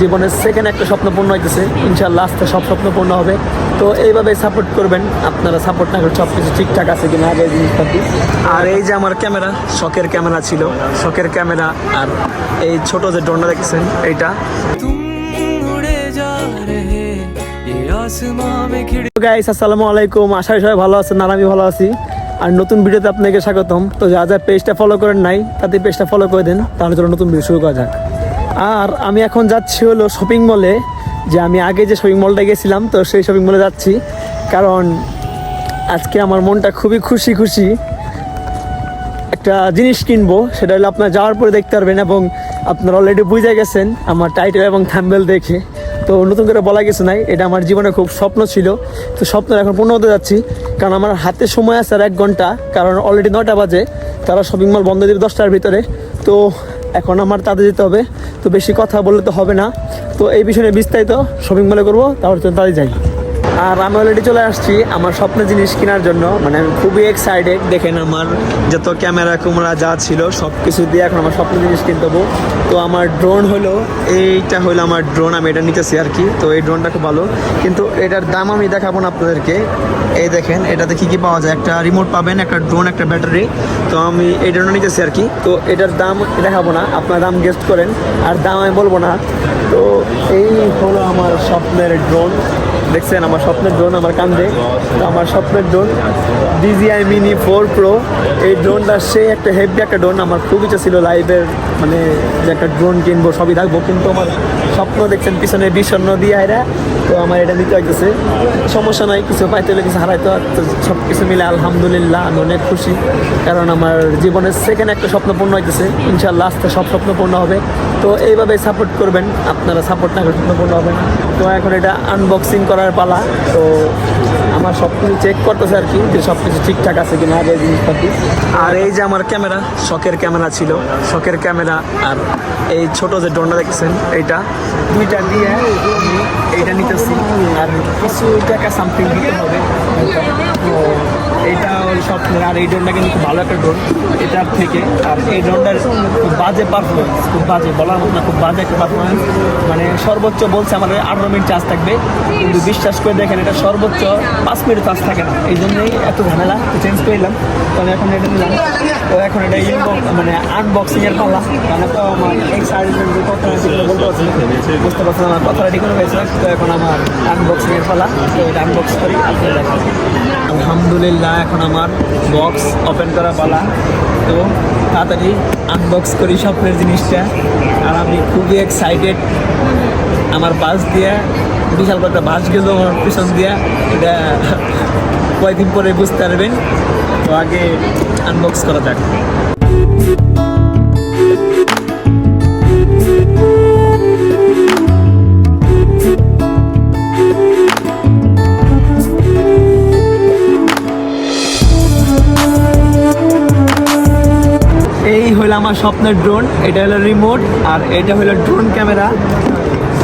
জীবনের সেকেন্ড একটা স্বপ্ন পূর্ণ হইতেছে। ইনশাল্লাহ আস্তে সব স্বপ্ন পূর্ণ হবে। তো এইভাবে সাপোর্ট করবেন। আপনারা সাপোর্ট না করে সব কিছু ঠিকঠাক আছে কিনা আগে জিনিসপাতি। আর এই যে আমার ক্যামেরা, শখের ক্যামেরা ছিল। শখের ক্যামেরা আর এই ছোট যে ড্রোনটা দেখছেন এইটা। গাইস আসসালামু আলাইকুম। আশা সবাই ভালো আছেন আর আমি ভালো আছি। আর নতুন ভিডিওতে আপনাকে স্বাগতম। তো যা যা পেজটা ফলো করেন নাই তাতে পেজটা ফলো করে দেন। তাহলে চলো নতুন ভিডিও শুরু করা যাক। আর আমি এখন যাচ্ছি হলো শপিং মলে যে আমি আগে যে শপিং মলটা গেছিলাম, তো সেই শপিং মলে যাচ্ছি। কারণ আজকে আমার মনটা খুবই খুশি খুশি একটা জিনিস কিনবো, সেটা হলো আপনার যাওয়ার পরে দেখতে পারবেন এবং আপনারা অলরেডি বুঝে গেছেন আমার টাইটেল এবং থ্যাম্বেল দেখে। তো নতুন করে বলা কিছু নাই, এটা আমার জীবনে খুব স্বপ্ন ছিল। তো স্বপ্ন এখন পূর্ণ হতে যাচ্ছি, কারণ আমার হাতে সময় আছে আর এক ঘণ্টা, কারণ অলরেডি নটা বাজে, তারা শপিং মল বন্ধ দিবে দশটার ভিতরে। তো এখন আমার তাদের যেতে হবে। তো বেশি কথা বললে তো হবে না। তো এই বিষয়ে বিস্তারিত শপিং মলে করব, তারপর তাদের যাই। আর আমি অলরেডি চলে আসছি আমার স্বপ্নের জিনিস কেনার জন্য। মানে আমি খুবই এক্সাইটেড দেখেন আমার যত ক্যামেরা কুমড়া যা ছিল সব কিছু দিয়ে এখন আমার স্বপ্নের জিনিস কিনতে হব। তো আমার ড্রোন হলো, এইটা হলো আমার ড্রোন আমি এটা নিতেছি আর কি। তো এই ড্রোনটা খুব ভালো। কিন্তু এটার দাম আমি দেখাবো না আপনাদেরকে। এই দেখেন, এটাতে কি কি পাওয়া যায়? একটা রিমোট পাবেন, একটা ড্রোন একটা ব্যাটারি তো আমি এই ড্রোনটা নিতেছি আর কি। তো এটার দাম দেখাবো না, আপনার দাম গেস্ট করেন। আর দাম আমি বলব না। তো এই হলো আমার স্বপ্নের ড্রোন দেখছেন, আমার স্বপ্নের ড্রোন আমার কান্দে। আমার স্বপ্নের drone DJI mini four pro এই ড্রোনটা সেই একটা হেভি একটা ড্রোন আমার খুব ইচ্ছা ছিল লাইভের মানে যে একটা ড্রোন কিনবো, সবই থাকব কিন্তু আমার স্বপ্ন দেখছেন, পিছনে বিষণ্ণ দিয়ে আয়রা তো আমার এটা নিতে হইতেছে। সমস্যা নাই, কিছু পাইতে হলে কিছু হারাইতে সব কিছু মিলে আলহামদুলিল্লাহ আমি অনেক খুশি। কারণ আমার জীবনের সেকেন্ড একটা স্বপ্ন পূর্ণ হইতেছে। ইনশাল্লাহ আস্তে সব স্বপ্ন পূর্ণ হবে। তো এইভাবে সাপোর্ট করবেন, আপনারা সাপোর্ট না করে স্বপ্ন পূর্ণ হবে তো এখন এটা আনবক্সিং করার পালা, তো আমার সব কিছু চেক করতেছে আর কি যে সব কিছু ঠিকঠাক আছে কি না জিনিসপাতি। আর এই যে আমার ক্যামেরা, শখের ক্যামেরা ছিল। শখের ক্যামেরা আর এই ছোট যে ডন্ডা দেখছেন এইটা। দুইটা দিয়ে এইটা নিতেছি। আর কিছু টাকা সামথিং দিতে হবে। তো এইটা ওই স্বপ্নের আর এই ড্রোনটা কিন্তু খুব ভালো একটা ড্রোন এটার থেকে আর এই ড্রোনটার খুব বাজে পারফরমেন্স খুব বাজে বলার মতো না, খুব বাজে একটা পারফরমেন্স মানে সর্বোচ্চ বলছে আমাদের আঠারো মিনিট চার্জ থাকবে। কিন্তু বিশ্বাস করে দেখেন, এটা সর্বোচ্চ পাঁচ মিনিট চার্জ থাকে না। এই জন্যই এত ঝামেলা চেঞ্জ নিলাম। তো আমি এখন এটা নিলাম। তো এখন এটা মানে আনবক্সিং এর পালা। মানে তো আমার এই কথা বলতে পারছি বুঝতে পারছেন, আমার কথাটা ঠিক হয়েছে তো এখন আমার আনবক্সিং এর পালা। তো এটা আনবক্স করি আপনাদের দেখাবো আলহামদুলিল্লাহ, এখন আমার বক্স ওপেন করা পালা। তো তাড়াতাড়ি আনবক্স করি স্বপ্নের জিনিসটা। আর আমি খুবই এক্সাইটেড আমার বাস দিয়ে, বিশাল বড় একটা বাস গেল আমার পিছন দিয়া। এটা কয়েকদিন পরে বুঝতে পারবেন। তো আগে আনবক্স করা যাক। আমার স্বপ্নের ড্রোন এটা হলো রিমোট আর এটা হলো ড্রোন ক্যামেরা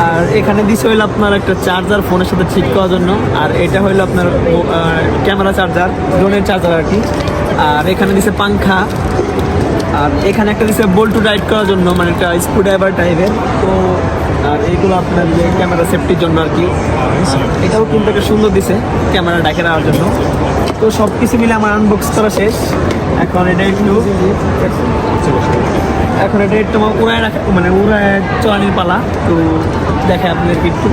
আর এখানে দিছে হইল আপনার একটা চার্জার ফোনের সাথে ঠিক করার জন্য। আর এটা হইল আপনার ক্যামেরা চার্জার ড্রোনের চার্জার আর কি। আর এখানে দিছে পাংখা। আর এখানে একটা দিছে বোল্ট টু রাইড করার জন্য মানে একটা স্ক্রু ড্রাইভার টাইপের তো, আর এইগুলো আপনার যে ক্যামেরা সেফটির জন্য আর কি। এটাও কিন্তু একটা সুন্দর দিছে ক্যামেরা ডাকে রাখার জন্য। তো সব কিছু মিলে আমার আনবক্স করা শেষ। এখন এটা একটু এখন এটা একটু উড়ায় মানে উড়ায় চলানির পালা। তো দেখে আপনাদেরকে একটু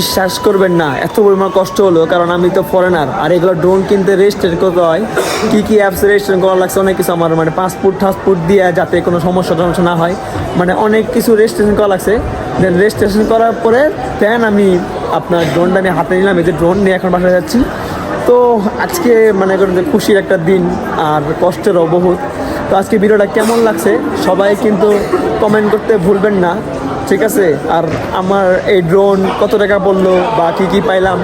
বিশ্বাস করবেন না, এত পরিমাণ কষ্ট হলো, কারণ আমি তো ফরেনার আর এগুলো ড্রোন কিনতে রেজিস্ট্রেট করতে হয়, কী কী অ্যাপস রেজিস্ট্রেশন করা লাগছে, অনেক কিছু আমার মানে পাসপোর্ট টাসপোর্ট দিয়ে যাতে কোনো সমস্যা টমস্যা না হয় মানে অনেক কিছু রেজিস্ট্রেশন করা লাগছে দেন রেজিস্ট্রেশন করার পরে দেন আমি আপনার ড্রোনটা নিয়ে হাতে নিলাম, এই যে ড্রোন নিয়ে এখন বাসায় যাচ্ছি, তো আজকে মানে করেন যে খুশির একটা দিন, আর কষ্টেরও বহুত, তো আজকে ভিডিওটা কেমন লাগছে সবাই কিন্তু কমেন্ট করতে ভুলবেন না ঠিক আছে? আর আমার এই ড্রোন কত টাকা পড়ল বা কী কী পাইলাম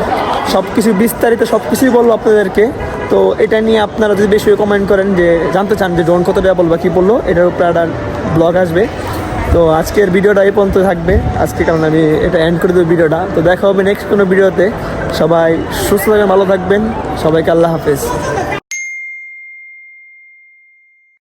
সব কিছু বিস্তারিত সব কিছুই বলল আপনাদেরকে। তো এটা নিয়ে আপনারা যদি বেশি কমেন্ট করেন যে, জানতে চান যে ড্রোন কত টাকা বলব কী বলল, এটার উপরে একটা ব্লগ আসবে। তো আজকের ভিডিওটা এই পর্যন্ত থাকবে। আজকে কারণ আমি এটা এন্ড করে দেবো ভিডিওটা। তো দেখা হবে নেক্সট কোনো ভিডিওতে। সবাই সুস্থ থাকবেন, ভালো থাকবেন। সবাইকে আল্লাহ হাফেজ।